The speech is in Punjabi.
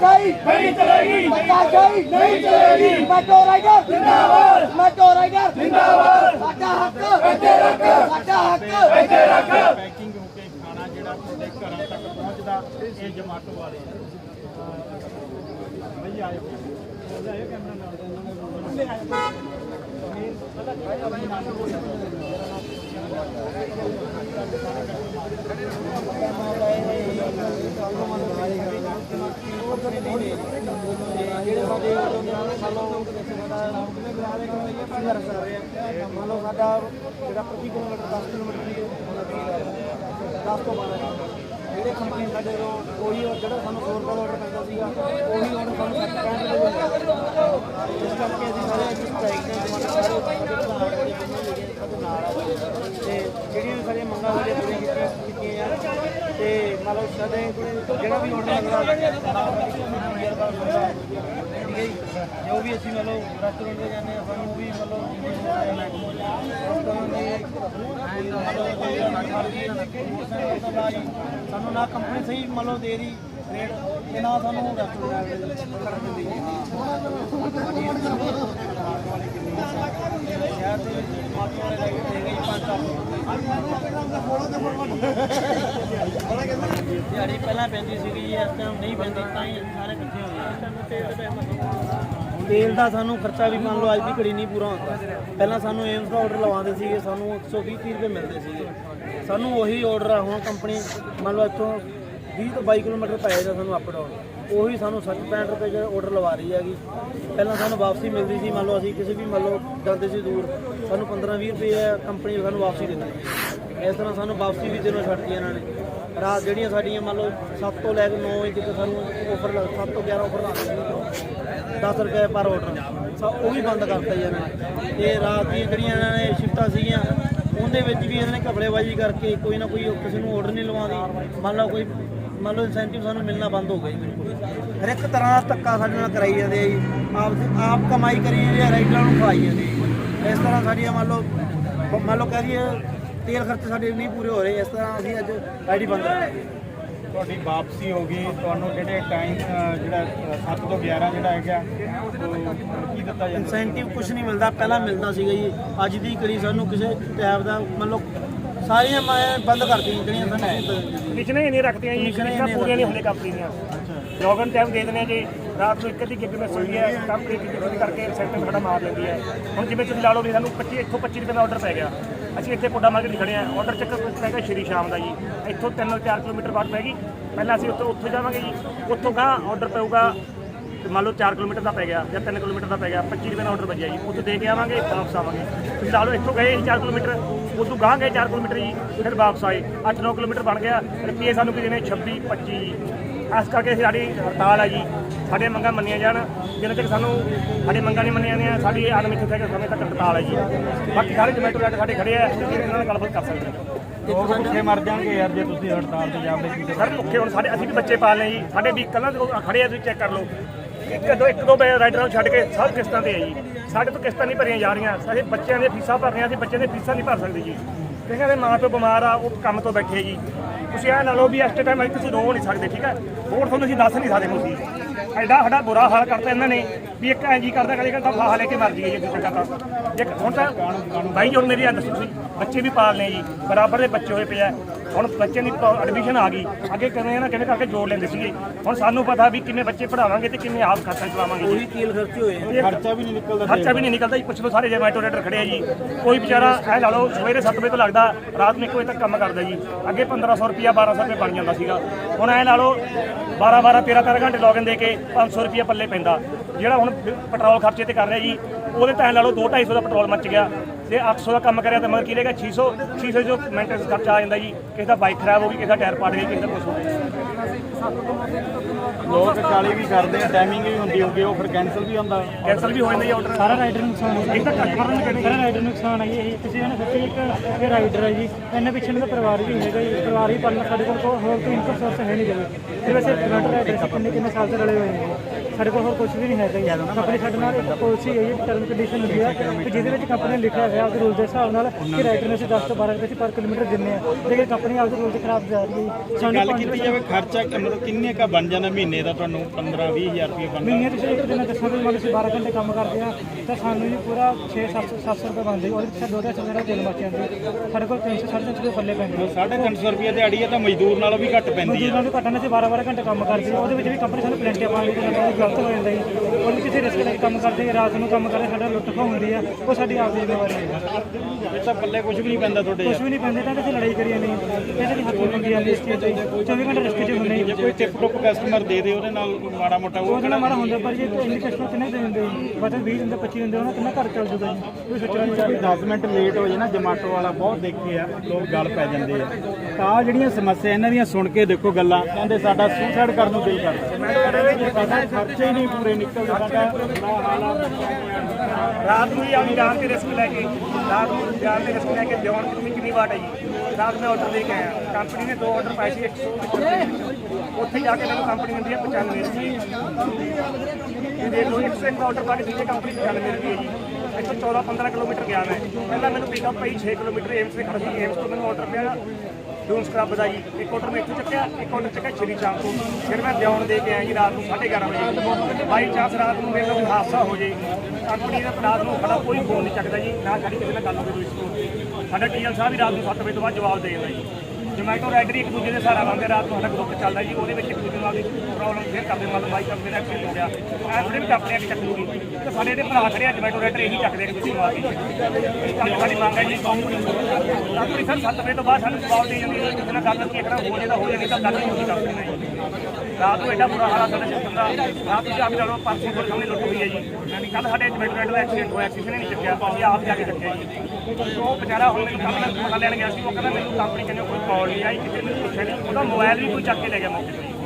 ਧੱਕਾਸ਼ਾਹੀ ਨਹੀਂ ਚਲੇਗੀ। ਧੱਕਾਸ਼ਾਹੀ ਨਹੀਂ ਚਲੇਗੀ। ਮੈਟੋ ਰਾਈਡਰ। ਜ਼ਿੰਦਾਬਾਦ। ਮੈਟੋ ਰਾਈਡਰ। ਜ਼ਿੰਦਾਬਾਦ। ਸਾਡਾ ਹੱਕ। ਇੱਥੇ ਰੱਖ ਸਾਡਾ ਹੱਕ। ਇੱਥੇ ਰੱਖ ਪੈਕਿੰਗ ਹੋ ਕੇ ਖਾਣਾ ਜਿਹੜਾ ਤੁਹਾਡੇ ਘਰਾਂ ਤੱਕ ਪਹੁੰਚਦਾ ਇਹ ਜਮਾਟੋ ਵਾਲੇ ਭਈ ਆਇਓ। ਆਇਓ ਕੈਮਰਾ ਨਾਲ। ਜਿਹੜੇ ਮੰਨ ਲਓ ਸੰਘਰਸ਼ ਕਰ ਰਹੇ ਆ ਮੰਨ ਲਓ ਸਾਡਾ ਜਿਹੜਾ ਪ੍ਰਤੀ ਕਿਲੋਮੀਟਰ 10 ਕਿਲੋਮੀਟਰ ਦੀ 10 ਤੋਂ 12 ਜਿਹੜੇ ਕੰਪਨੀ ਸਾਡੇ ਤੋਂ ਉਹੀ ਜਿਹੜਾ ਸਾਨੂੰ 100 ਰੁਪਏ ਦਾ ਆਰਡਰ ਪੈਂਦਾ ਸੀਗਾ, ਉਹੀ ਆਰਡਰ ਸਾਨੂੰ 60 ਪੈਂਟ ਇਸ ਕਰਕੇ ਅਸੀਂ ਸਾਰੇ ਸਟ੍ਰਾਈਕ ਦੇ ਜਮਾਨਾ ਸਾਰੇ ਤੇ ਜਿਹੜੀਆਂ ਵੀ ਸਾਡੀਆਂ ਮੰਗਾਂ ਸਾਡੇ ਪੂਰੀਆਂ ਕੀਤੀਆਂ ਕੀਤੀਆਂ ਜਾਣ ਤੇ ਮੰਨ ਸਾਡੇ ਕੋਲ ਜਿਹੜਾ ਵੀ ਆਰਡਰ ਲੱਗਦਾ ਠੀਕ ਹੈ ਜੀ? ਜੋ ਵੀ ਅਸੀਂ ਮਤਲਬ ਰੈਸਟੋਰੈਂਟ ਤੇ ਜਾਂਦੇ ਆ ਸਾਨੂੰ ਵੀ ਮਤਲਬ ਸਾਨੂੰ ਨਾ ਕੰਪਨੀ ਸਹੀ ਮਤਲਬ ਦੇ ਰਹੀ ਰੇਟ ਤੇ ਨਾ ਸਾਨੂੰ ਰੈਸਟੋਰੈਂਟ ਦੇ ਵਿੱਚ ਕਰਨ ਦਿੰਦੀ ਸ਼ਹਿਰ ਦੇ ਵਿੱਚ ਮਾਤਰ ਵਾਲੇ ਲੈ ਕੇ ਗਏ ਪੰਜ ਚਾਰ ਦਿਹਾੜੀ ਪਹਿਲਾਂ ਪੈਂਦੀ ਸੀਗੀ ਜੀ, ਇਸ ਟਾਈਮ ਨਹੀਂ ਪੈਂਦੀ, ਤਾਂ ਹੀ ਅਸੀਂ ਸਾਰੇ ਇਕੱਠੇ ਹੋ ਤੇਲ ਦਾ ਸਾਨੂੰ ਖਰਚਾ ਵੀ ਮੰਨ ਲਓ, ਅੱਜ ਦੀ ਘੜੀ ਨਹੀਂ ਪੂਰਾ ਹੁੰਦਾ। ਪਹਿਲਾਂ ਸਾਨੂੰ ਏਮਸ ਦਾ ਆਰਡਰ ਲਵਾਉਂਦੇ ਸੀਗੇ, ਸਾਨੂੰ 120 30 ਰੁਪਏ ਮਿਲਦੇ ਸੀਗੇ। ਸਾਨੂੰ ਉਹੀ ਆਰਡਰ ਆ, ਹੁਣ ਕੰਪਨੀ ਮੰਨ ਲਓ ਇੱਥੋਂ 20 ਤੋਂ 22 ਕਿਲੋਮੀਟਰ ਪੈ ਜਾਂਦਾ ਸਾਨੂੰ ਅਪ ਡਾਊਨ ਉਹੀ ਸਾਨੂੰ 60 65 ਰੁਪਏ ਜਿਹੜਾ ਆਰਡਰ ਲਵਾ ਰਹੀ ਹੈਗੀ। ਪਹਿਲਾਂ ਸਾਨੂੰ ਵਾਪਸੀ ਮਿਲਦੀ ਸੀ, ਮੰਨ ਲਓ ਅਸੀਂ ਕਿਸੇ ਵੀ ਮੰਨ ਲਓ ਜਾਂਦੇ ਸੀ ਦੂਰ, ਸਾਨੂੰ 15 20 ਰੁਪਏ ਕੰਪਨੀ ਸਾਨੂੰ ਵਾਪਸੀ ਦਿੰਦੀ ਸੀ। ਇਸ ਤਰ੍ਹਾਂ ਸਾਨੂੰ ਵਾਪਸੀ ਵੀ ਦਿਨੋਂ ਛੱਡਤੀ ਇਹਨਾਂ ਨੇ। ਰਾਤ ਜਿਹੜੀਆਂ ਸਾਡੀਆਂ ਮੰਨ ਲਓ 7 ਤੋਂ ਲੈ ਕੇ 9 ਵਜੇ ਤੱਕ ਸਾਨੂੰ ਆਫਰ 7 ਤੋਂ 11 ਆਫਰ ਲਾਉਂਦੇ 10 ਰੁਪਏ ਪਰ ਆਰਡਰ ਉਹ ਵੀ ਬੰਦ ਕਰਤਾ ਜੀ ਇਹਨਾਂ ਨੇ। ਤੇ ਰਾਤ ਦੀਆਂ ਜਿਹੜੀਆਂ ਇਹਨਾਂ ਨੇ ਸ਼ਿਫਟਾਂ ਸੀਗੀਆਂ, ਉਹਦੇ ਵਿੱਚ ਵੀ ਇਹਨਾਂ ਨੇ ਘਪਲੇਬਾਜ਼ੀ ਕਰਕੇ ਕੋਈ ਨਾ ਕੋਈ ਕਿਸੇ ਨੂੰ ਆਰਡਰ ਨਹੀਂ ਲਵਾਉਂਦੀ। ਮੰਨ ਲਓ ਕੋਈ ਮੰਨ ਲਓ ਇਨਸੈਂਟਿਵ ਸਾਨੂੰ ਮਿਲਣਾ ਬੰਦ ਹੋ ਗਿਆ ਜੀ ਬਿਲਕੁਲ। ਹਰ ਇੱਕ ਤਰ੍ਹਾਂ ਦਾ ਧੱਕਾ ਸਾਡੇ ਨਾਲ ਕਰਾਈ ਜਾਂਦੇ ਆ ਜੀ। ਆਪ ਆਪ ਕਮਾਈ ਕਰੀ ਜਾਂਦੇ ਆ, ਰਾਈਡਰਾਂ ਨੂੰ ਖਵਾਈ ਜਾਂਦੇ ਆ ਜੀ। ਇਸ ਤਰ੍ਹਾਂ ਸਾਡੀਆਂ ਮੰਨ ਲਓ ਮੰਨ ਲਓ ਕਹਿ ਦਈਏ ਤੇਲ ਖਰਚੇ ਸਾਡੇ ਨਹੀਂ ਪੂਰੇ ਹੋ ਰਹੇ ਇਸ ਤਰ੍ਹਾਂ ਅਸੀਂ ਅੱਜ ਆਈਡੀ ਬੰਦ ਰੱਖੀ ਤੁਹਾਡੀ ਵਾਪਸੀ ਹੋ ਗਈ ਤੁਹਾਨੂੰ ਜਿਹੜੇ ਟਾਈਮ ਜਿਹੜਾ 7 ਤੋਂ 11 ਜਿਹੜਾ ਹੈਗਾ ਉਹ ਕੀ ਦਿੱਤਾ ਜਾਂਦਾ? ਇਨਸੈਂਟਿਵ ਕੁਝ ਨਹੀਂ ਮਿਲਦਾ ਪਹਿਲਾਂ ਮਿਲਦਾ ਸੀਗਾ ਜੀ ਅੱਜ ਦੀ ਕੜੀ ਸਾਨੂੰ ਕਿਸੇ ਟੈਬ ਦਾ ਮੰਨ ਲਓ ਸਾਰੀਆਂ ਮੈਂ ਬੰਦ ਕਰਤੀਆਂ ਜਿਹੜੀਆਂ ਸਾਨੂੰ ਪਿਛਲੇ ਹੀ ਨਹੀਂ ਰੱਖਦੀਆਂ ਜੀ ਕਿਸ਼ਤਾਂ ਪੂਰੀਆਂ ਨਹੀਂ ਹੁੰਦੀਆਂ ਕੰਪਨੀ ਦੀਆਂ। ਲੌਗਨ ਟਾਈਮ ਦੇ ਦਿੰਦੇ ਆ ਜੀ ਰਾਤ ਨੂੰ ਇੱਕ ਅੱਧੀ ਕਿੱਕ ਮਿਸ ਹੋਈ ਹੈ ਕੰਪਨੀ ਕਿੱਕ ਕਰਕੇ ਇਨਸੈਂਟਿਵ ਸਾਡਾ ਮਾਰ ਲੈਂਦੀ ਹੈ। ਹੁਣ ਜਿਵੇਂ ਤੁਸੀਂ ਲਾ ਲਓ ਵੀ ਸਾਨੂੰ 25 ਇੱਥੋਂ 25 ਰੁਪਏ ਦਾ ਆਰਡਰ ਪੈ ਗਿਆ। ਅਸੀਂ ਇੱਥੇ ਪੁੱਡਾ ਮਾਰਕੀਟ ਖੜੇ ਆ ਆਰਡਰ ਚੱਕਰ ਪੈ ਗਿਆ ਸ਼੍ਰੀ ਸ਼ਾਮ ਦਾ ਜੀ। ਇੱਥੋਂ 3-4 ਕਿਲੋਮੀਟਰ ਬਾਅਦ ਪੈ ਗਈ। ਪਹਿਲਾਂ ਅਸੀਂ ਉੱਥੋਂ ਉੱਥੋਂ ਜਾਵਾਂਗੇ ਜੀ। ਉੱਥੋਂ ਗਾਂ ਆਰਡਰ ਪਊਗਾ, ਮੰਨ ਲਓ 4 ਕਿਲੋਮੀਟਰ ਦਾ ਪੈ ਗਿਆ ਜਾਂ 3 ਕਿਲੋਮੀਟਰ ਦਾ ਪੈ ਗਿਆ 25 ਰੁਪਏ ਦਾ ਆਰਡਰ ਵੱਜਿਆ ਜੀ। ਉੱਥੋਂ ਦੇ ਕੇ ਆਵਾਂਗੇ, ਵਾਪਸ ਆਵਾਂਗੇ। ਤੁਸੀਂ ਲਾ ਲਓ, ਇੱਥੋਂ ਗਏ 4 ਕਿਲੋਮੀਟਰ। ਉੱਥੋਂ ਗਾਂ ਗਏ 4 ਕਿਲੋਮੀਟਰ ਜੀ, ਫਿਰ ਵਾਪਸ ਆਏ। 8-9 ਕਿਲੋਮੀਟਰ ਬਣ ਗਿਆ। ਰੁਪਏ ਸਾਨੂੰ ਕੀ ਦੇਣੇ? 26 25 ਜੀ। ਇਸ ਕਰਕੇ ਸਾਡੀ ਹੜਤਾਲ ਆ ਜੀ। ਸਾਡੀਆਂ ਮੰਗਾਂ ਮੰਨੀਆਂ ਜਾਣ ਜਿੰਨਾ ਤੱਕ ਸਾਨੂੰ ਸਾਡੀ ਮੰਗਾਂ ਨਹੀਂ ਮੰਨੀਆਂ ਜਾਂਦੀਆਂ ਸਾਡੀ ਅਣਮਿੱਥੇ ਤੱਕ ਸਮੇਂ ਤੱਕ ਹੜਤਾਲ ਹੈ ਜੀ। ਬਾਕੀ ਸਾਰੇ ਜਮੈਟੋ ਰੈਡ ਸਾਡੇ ਖੜੇ ਆ ਇਹਨਾਂ ਨਾਲ ਗੱਲਬਾਤ ਕਰ ਸਕਦੇ ਹਾਂ। ਲੋਕ ਭੁੱਖੇ ਮਰ ਜਾਣਗੇ ਯਾਰ ਜੇ ਤੁਸੀਂ ਹੜਤਾਲ ਤੇ ਜਾਓਗੇ ਕੀ ਸਰ ਭੁੱਖੇ ਹੁਣ ਸਾਡੇ ਅਸੀਂ ਵੀ ਬੱਚੇ ਪਾਲਨੇ ਜੀ। ਸਾਡੇ ਵੀ ਕੱਲਾਂ ਖੜੇ ਆ ਤੁਸੀਂ ਚੈੱਕ ਕਰ ਲਓ। ਇੱਕ ਦੋ ਇੱਕ ਦੋ ਰਾਈਡਰਾਂ ਨੂੰ ਛੱਡ ਕੇ ਸਭ ਕਿਸ਼ਤਾਂ ਤੇ ਆ ਜੀ। ਸਾਡੇ ਤੋਂ ਕਿਸ਼ਤਾਂ ਨਹੀਂ ਭਰੀਆਂ ਜਾ ਰਹੀਆਂ। ਅਸੀਂ ਬੱਚਿਆਂ ਦੀਆਂ ਫੀਸਾਂ ਭਰਨੀਆਂ ਅਸੀਂ ਬੱਚਿਆਂ ਦੀਆਂ ਫੀਸਾਂ ਨਹੀਂ ਭਰ ਸਕਦੇ ਜੀ। ਦੇ ਮਾਂ ਪਿਓ ਬਿਮਾਰ ਆ ਉਹ ਕੰਮ ਤੋਂ ਬੈਠੇ ਜੀ। ਤੁਸੀਂ ਇਹ ਲਾ ਲਓ ਵੀ ਇਸ ਟਾਈਮ ਅਸੀਂ ਤੁਸੀਂ ਰੋ ਨਹੀਂ ਸਕਦੇ, ਠੀਕ ਹੈ? ਹੋਰ ਤੁਹਾਨੂੰ ਅਸੀਂ ਦੱਸ ਨਹੀਂ ਸਕਦੇ ਤੁਸੀਂ ਐਡਾ ਸਾਡਾ ਬੁਰਾ ਹਾਲ ਕਰਤਾ ਇਹਨਾਂ ਨੇ ਵੀ ਇੱਕ ਐਂ ਜੀ ਕਰਦਾ, ਕਦੇ ਕਹਿੰਦਾ ਫਾਹਾ ਲੈ ਕੇ ਮਰ ਜੀਏ ਜੀ ਤੁਸੀਂ ਕਹਿੰਦਾ ਇੱਕ ਹੁਣ ਤਾਂ ਬਾਈ ਹੁਣ ਮੇਰੀ ਦੱਸੋ ਤੁਸੀਂ, ਬੱਚੇ ਵੀ ਪਾਲਨੇ ਜੀ, ਬਰਾਬਰ ਦੇ ਬੱਚੇ ਹੋਏ ਪਏ ਆ। ਹੁਣ ਬੱਚੇ ਦੀ ਐਡਮਿਸ਼ਨ ਆ ਗਈ। ਅੱਗੇ ਕਿਵੇਂ ਨਾ ਕਿਵੇਂ ਕਰਕੇ ਜੋੜ ਲੈਂਦੇ ਸੀਗੇ? ਹੁਣ ਸਾਨੂੰ ਪਤਾ ਵੀ ਕਿੰਨੇ ਬੱਚੇ ਪੜਾਵਾਂਗੇ ਤੇ ਕਿੰਨੇ ਆਪ ਖਰਚਾ ਚਲਾਵਾਂਗੇ ਜੀ। ਉਹੀ ਤੇਲ ਖਰਚੇ ਹੋਏ। ਖਰਚਾ ਵੀ ਨਹੀਂ ਨਿਕਲਦਾ ਖਰਚਾ ਵੀ ਨਹੀਂ ਨਿਕਲਦਾ ਜੀ ਪੁੱਛ ਲਓ ਸਾਰੇ ਜਮੈਟੋ ਰੇਟਰ ਖੜੇ ਆ ਜੀ। ਕੋਈ ਵਿਚਾਰਾ ਐ ਲਾ ਲਓ ਸਵੇਰੇ 7 ਵਜੇ ਤੋਂ ਲੱਗਦਾ ਰਾਤ ਨੂੰ 1 ਵਜੇ ਤੱਕ ਕੰਮ ਕਰਦਾ ਜੀ। ਅੱਗੇ 1500 ਰੁਪਿਆ 1200 ਰੁਪਏ ਬਣ ਜਾਂਦਾ ਸੀਗਾ। ਹੁਣ ਐ ਲਾ ਲਓ 12 12 13 13 ਘੰਟੇ ਲੌਗਇਨ ਦੇ ਕੇ 500 ਰੁਪਿਆ ਪੱਲੇ ਪੈਂਦਾ। ਜਿਹੜਾ ਹੁਣ ਪੈਟਰੋਲ ਖਰਚੇ ਤੇ ਕਰ ਰਿਹਾ ਜੀ ਉਹਦੇ ਤਾਂ ਐ ਲਾ ਲਓ 2 250 ਦਾ ਪੈਟਰੋਲ ਮੱਚ ਗਿਆ। ਜੇ 800 ਦਾ ਕੰਮ ਕਰਿਆ ਤਾਂ ਮਗਰ ਕੀ ਰਹੇਗਾ? 600 600 ਜੋ ਮੇਨਟੇਨੈਂਸ ਖਰਚਾ ਆ ਜਾਂਦਾ ਜੀ ਕਿਸੇ ਦਾ ਬਾਈਕ ਖਰਾਬ ਹੋ ਗਈ ਕਿਸੇ ਦਾ ਟਾਇਰ ਪਾੜ ਗਿਆ ਕਿਸੇ ਦਾ ਕੁਝ ਹੋ ਗਿਆ। ਲੋਕ ਕਾਲੀ ਵੀ ਕਰਦੇ ਆ ਟਾਈਮਿੰਗ ਵੀ ਹੁੰਦੀ ਹੋਗੀ ਉਹ ਫਿਰ ਕੈਨਸਲ ਵੀ ਹੁੰਦਾ। ਕੈਂਸਲ ਵੀ ਹੋ ਜਾਂਦਾ ਜੀ ਆਰਡਰ ਸਾਰਾ ਰਾਈਡਰ ਨੂੰ ਨੁਕਸਾਨ ਹੈ ਇੱਕ ਤਾਂ ਕਸਟਮਰ ਨੂੰ ਕਹਿੰਦੇ ਸਾਰਾ ਰਾਈਡਰ ਨੂੰ ਨੁਕਸਾਨ ਹੈ ਜੀ ਇਹ ਤੁਸੀਂ ਇਹਨਾਂ ਸੱਚੀ ਇੱਕ ਇਹ ਰਾਈਡਰ ਹੈ ਜੀ ਇਹਨਾਂ ਪਿੱਛੇ ਇਹਨਾਂ ਦਾ ਪਰਿਵਾਰ ਵੀ ਹੈਗਾ ਜੀ ਪਰਿਵਾਰ ਹੀ ਪਾਲਣਾ ਸਾਡੇ ਕੋਲ ਕੋਈ ਹੋਰ ਕੋਈ ਇਨਕਮ ਸੋਰਸ ਹੈ ਨਹੀਂ ਜੀ। ਫਿਰ ਵੈਸੇ ਰਾਈਡਰ ਕਿੰਨੇ ਕਿੰਨੇ ਸਾਲ ਤੋਂ ਰਲੇ ਹੋਏ ਨੇ। ਸਾਡੇ ਕੋਲ ਹੋਰ ਕੁਝ ਵੀ ਨਹੀਂ ਹੈਗਾ ਜੀ। ਕੰਪਨੀ ਸਾਡੇ ਨਾਲ ਇੱਕ ਪਾਲਿਸੀ ਹੈ ਟਰਮ ਕੰਡੀਸ਼ਨ ਹੁੰਦੀ ਹੈ ਕਿ ਜਿਹਦੇ ਵਿੱਚ ਕੰਪਨੀ ਨੇ ਲਿਖਿਆ ਹੋਇਆ ਆਪਦੇ ਰੂਲ ਦੇ ਹਿਸਾਬ ਨਾਲ ਕਿ ਰਾਈਡਰ ਨੂੰ ਅਸੀਂ 10 ਤੋਂ 12 ਰੁਪਏ ਪਰ ਕਿਲੋਮੀਟਰ ਦਿੰਦੇ ਆ ਲੇਕਿਨ ਕੰਪਨੀ ਆਪਦੇ ਰੂਲ ਦੇ ਖਿਲਾਫ ਜਾ ਰਹੀ ਹੈ। ਸਾਨੂੰ ਗੱਲ ਕੀਤੀ ਜਾਵੇ ਖਰਚਾ ਮਤਲਬ ਕਿੰਨੇ ਕਾ ਬਣ ਜਾਂਦਾ ਮਹੀਨੇ ਦਾ ਤੁਹਾਨੂੰ? 15 20000 ਰੁਪਏ ਬਣਦਾ। ਮਹੀਨੇ ਤੁਸੀਂ ਇੱਕ ਦਿਨ ਦੱਸੋ ਵੀ ਮੰਨ ਲਓ ਅਸੀਂ 12 ਘੰਟੇ ਕੰਮ ਕਰਦੇ ਆ ਤਾਂ ਸਾਨੂੰ ਜੀ ਪੂਰਾ 6 700 700 ਰੁਪਏ ਬਣਦੇ। ਉਹਦੇ ਪਿੱਛੇ ਦੋ ਢਾਈ ਸੌ ਮੇਰਾ ਦਿਨ ਬਚ ਜਾਂਦੀ ਸਾਡੇ ਕੋਲ 300 350 ਰੁਪਏ ਪੱਲੇ ਪੈਂਦੇ ਆ। 350 ਰੁਪਏ ਦਿਹਾੜੀ ਹੈ ਤਾਂ ਮਜ਼ਦੂਰ ਨਾਲੋਂ ਵੀ ਘੱਟ ਪੈਂਦੀ ਹੈ। ਮਜ਼ਦੂਰਾਂ ਨੂੰ ਘੱਟਣ ਅਸੀਂ 12 12 ਘੰਟੇ ਕੰਮ ਕਰਦੇ ਹਾਂ। ਉਹਦੇ ਵਿੱਚ ਵੀ ਕੰਪਨੀ ਸਾਨੂੰ ਪਲੈਂਟੇ ਪਾਉਣ ਦੀ ਗਲਤ ਹੋ। ਜਾਂਦਾ ਜੀ ਉਹਦੇ ਵਿੱਚ ਅਸੀਂ ਰਿਸਕ ਲੈ ਕੇ ਕੰਮ ਕਰਦੇ ਹਾਂ ਰਾਤ ਨੂੰ ਕੰਮ ਕਰਦੇ ਸਾਡਾ ਲੁੱਟ ਖੋਹ ਹੁੰਦੀ ਆ ਉਹ ਸਾਡੀ ਆਪਦੀ ਜ਼ਿੰਮੇਵਾਰੀ ਹੈ ਇਹ ਤਾਂ ਪੱਲੇ ਕੁਝ ਵੀ ਨਹੀਂ ਪੈਂਦਾ ਤੁਹਾਡੇ ਕੁਝ ਵੀ ਨਹੀਂ ਪੈਂਦੇ ਤਾਂ ਅਸੀਂ ਲੜਾਈ ਕਰੀ ਜਾਂਦੇ ਹਾਂ ਇਹਦੇ ਲਈ ਹੱਥ ਮੰਗੀ ਜਾਂਦੀ ਇਸ ਚੀਜ਼ ਤੇ 24 ਘੰਟੇ ਰਿਸਕ 'ਚ ਹੁੰਦੇ ਜੇ ਕੋਈ ਟਿਪ ਟੁਪ ਕਸਟਮਰ ਦੇ ਦੇ ਉਹਦੇ ਨਾਲ ਮਾੜਾ ਮੋਟਾ ਉਹ ਨਾਲ ਮਾੜਾ ਹੁੰਦਾ ਪਰ ਜੇ ਇੰਨੀ ਕਸਟਮਰ ਕਿੰਨੇ ਦੇ ਦਿੰਦੇ? ਬਸ 20 ਦਿੰਦੇ 25 ਦਿੰਦੇ ਉਹਨਾਂ ਕਿੰਨਾ ਘਰ ਚੱਲ ਜੂਗਾ। ਜੀ ਕੋਈ ਸੋਚਣਾ ਨਹੀਂ ਚਾਹੀਦਾ। 10 ਮਿੰਟ ਲੇਟ ਹੋ ਜੇ ਨਾ ਜਮਾਟੋ ਵਾਲਾ ਬਹੁਤ ਦੇਖੇ ਆ ਲੋਕ ਗੱਲ ਪੈ ਜਾਂਦੇ ਆ। ਤਾਂ ਜਿਹੜੀਆਂ ਸਮੱਸਿਆ ਇਹਨਾਂ ਦੀਆਂ ਸੁਣ ਕੇ ਦੇਖੋ ਗੱਲਾਂ ਕਹਿੰਦੇ ਸਾਡਾ ਸੁਸਾਈਡ ਕਰਨ ਨੂੰ ਦਿਲ ਕਰਦਾ। ਸਾਡਾ ਹੀ ਨਹੀਂ ਪੂਰੇ ਨਿਕਲਦੇ ਸਾਡਾ। ਬੁਰਾ ਹਾਲ ਆ ਰਾਤ ਨੂੰ ਹੀ ਆਪਣੀ ਜਾਨ ਤੇ ਰਿਸਕ ਲੈ ਕੇ ਰਾਤ ਨੂੰ ਜਾਨ ਤੇ ਰਿਸਕ ਲੈ ਕੇ ਜੌਨ ਕਿੰਨੀ ਕਿੰਨੀ ਵਾਟ ਹੈ ਰਾਤ ਮੈਂ ਆਰਡਰ ਦੇ ਕੇ ਆਇਆ। ਕੰਪਨੀ ਨੇ ਦੋ ਆਰਡਰ ਪਾਏ ਸੀ 100 ਉੱਥੇ ਜਾ ਕੇ ਮੈਨੂੰ ਕੰਪਨੀ ਦਿੰਦੀ ਹੈ 95 ਰੁਪਏ ਇਹ ਦੇਖ ਲਓ 101 ਆਰਡਰ ਪਾ ਕੇ ਦੂਜੀ ਕੰਪਨੀ 95 ਰੁਪਏ ਜੀ ਇੱਥੋਂ 14 15 ਕਿਲੋਮੀਟਰ ਗਿਆ ਮੈਂ। ਪਹਿਲਾਂ ਮੈਨੂੰ ਪਿਕਅਪ ਪਈ 6 ਕਿਲੋਮੀਟਰ ਏਮਸ ਦੇ ਖੜਾ ਏਮਸ ਤੋਂ ਮੈਨੂੰ ਆਰਡਰ ਪਿਆ ਡੂਨ ਸਕਰਬ ਦਾ ਜੀ, ਇੱਕ ਆਰਡਰ ਮੈਂ ਇੱਥੋਂ ਚੱਕਿਆ, ਇੱਕ ਆਰਡਰ ਚੱਕਿਆ ਸ਼੍ਰੀ ਚਾਂਦ ਤੋਂ। ਫਿਰ ਮੈਂ ਦਿਉਣ ਦੇ ਕੇ ਆਇਆ ਜੀ ਰਾਤ ਨੂੰ 11:30 ਵਜੇ। ਬਾਈ ਚਾਂਸ ਰਾਤ ਨੂੰ ਮੇਰੇ ਨਾਲ ਹਾਦਸਾ ਹੋ ਜੇ ਕੰਪਨੀ ਦਾ ਰਾਤ ਨੂੰ ਖੜਾ ਕੋਈ ਫੋਨ ਨਹੀਂ ਚੱਕਦਾ ਜੀ, ਨਾ ਸਾਡੀ ਕਿਸੇ ਨਾਲ ਗੱਲ ਹੋਵੇ ਕੋਈ ਸਾਡਾ ਟੀਐਲ ਸਾਹਿਬ ਵੀ ਰਾਤ ਨੂੰ 7 ਵਜੇ ਤੋਂ ਬਾਅਦ ਜਵਾਬ ਦੇ ਦਿੰਦਾ ਜੀ। ਜੋਮੈਟੋ ਰੈਡਰੀ ਇੱਕ ਦੂਜੇ ਦੇ ਸਹਾਰਾ ਬੰਦੇ ਰਾਤ ਨੂੰ ਸਾਡਾ ਗਰੁੱਪ ਚੱਲਦਾ ਜੀ, ਉਹਦੇ ਵਿੱਚ ਇੱਕ ਦੂਜੇ ਨਾਲ ਪ੍ਰੋਬਲਮ ਫੇਰ ਕਰਦੇ, ਮਤਲਬ ਬਾਈ ਕੰਮ ਮੇਰਾ ਐਕਸੀਡੈਂਟ ਹੋ ਗਿਆ। ਐ ਥੋੜੇ ਵੀ ਆਪਣੇ ਆਪ ਚੱਕ ਲੂਗੀ। ਤੇ ਸਾਡੇ ਦੇ ਭਰਾ ਖੜੇ ਆ ਜੋਮੈਟੋ ਰਾਈਡਰ ਇਹੀ ਚੱਕਦੇ ਇੱਕ ਤੁਸੀਂ ਨੂੰ ਕੇ ਇਸ ਸਾਡੀ ਮੰਗ ਹੈ ਜੀ। ਕੰਪਨੀ ਸਰ 7 ਵਜੇ ਤੋਂ ਬਾਅਦ ਸਾਨੂੰ ਕਾਲ ਦੇ ਜਾਂਦੀ ਹੈ ਕਿਸੇ ਨਾਲ ਗੱਲ ਕੀ ਕਰਾਂ ਹੋ ਜੇ ਤਾਂ ਹੋ ਜੇ ਨਹੀਂ ਤਾਂ ਗੱਲ ਨਹੀਂ ਹੁੰਦੀ ਕੰਪਨੀ ਜੀ ਰਾਤ ਨੂੰ ਐਡਾ ਬੁਰਾ ਹਾਲ ਸਾਡਾ ਸਿਸਟਮ ਦਾ। ਰਾਤ ਨੂੰ ਜਾ ਕੇ ਚਲੋ, ਪਰਸੋਂ ਕੋਲ ਸਾਹਮਣੇ ਲੁੱਟ ਹੋਈ ਹੈ ਜੀ। ਯਾਨੀ ਕੱਲ ਸਾਡੇ ਜਮੈਟੋ ਰਾਈਡਰ ਦਾ ਐਕਸੀਡੈਂਟ ਹੋਇਆ, ਕਿਸੇ ਨੇ ਨਹੀਂ ਚੱਕਿਆ, ਅਸੀਂ ਆਪ ਜਾ ਕੇ ਚੱਕਿਆ ਜੀ। ਉਹ ਵਿਚਾਰਾ ਹੁਣ ਮੈਨੂੰ ਕੱਲ ਮੈਂ ਲੈਣ ਗਿਆ ਸੀ, ਉਹ ਕਹਿੰਦਾ ਮੈਨੂੰ ਕੰਪਨੀ ਕਹਿੰਦੇ ਕੋਈ ਕਾਲ ਨਹੀਂ ਆਈ ਕਿਸੇ ਨੇ ਪੁੱਛਿਆ ਨਹੀਂ ਉਹਦਾ ਮੋਬਾਈਲ ਵੀ ਕੋਈ ਚੱਕ ਕੇ ਲੈ ਗਿਆ ਮੌਕੇ ਤੋਂ।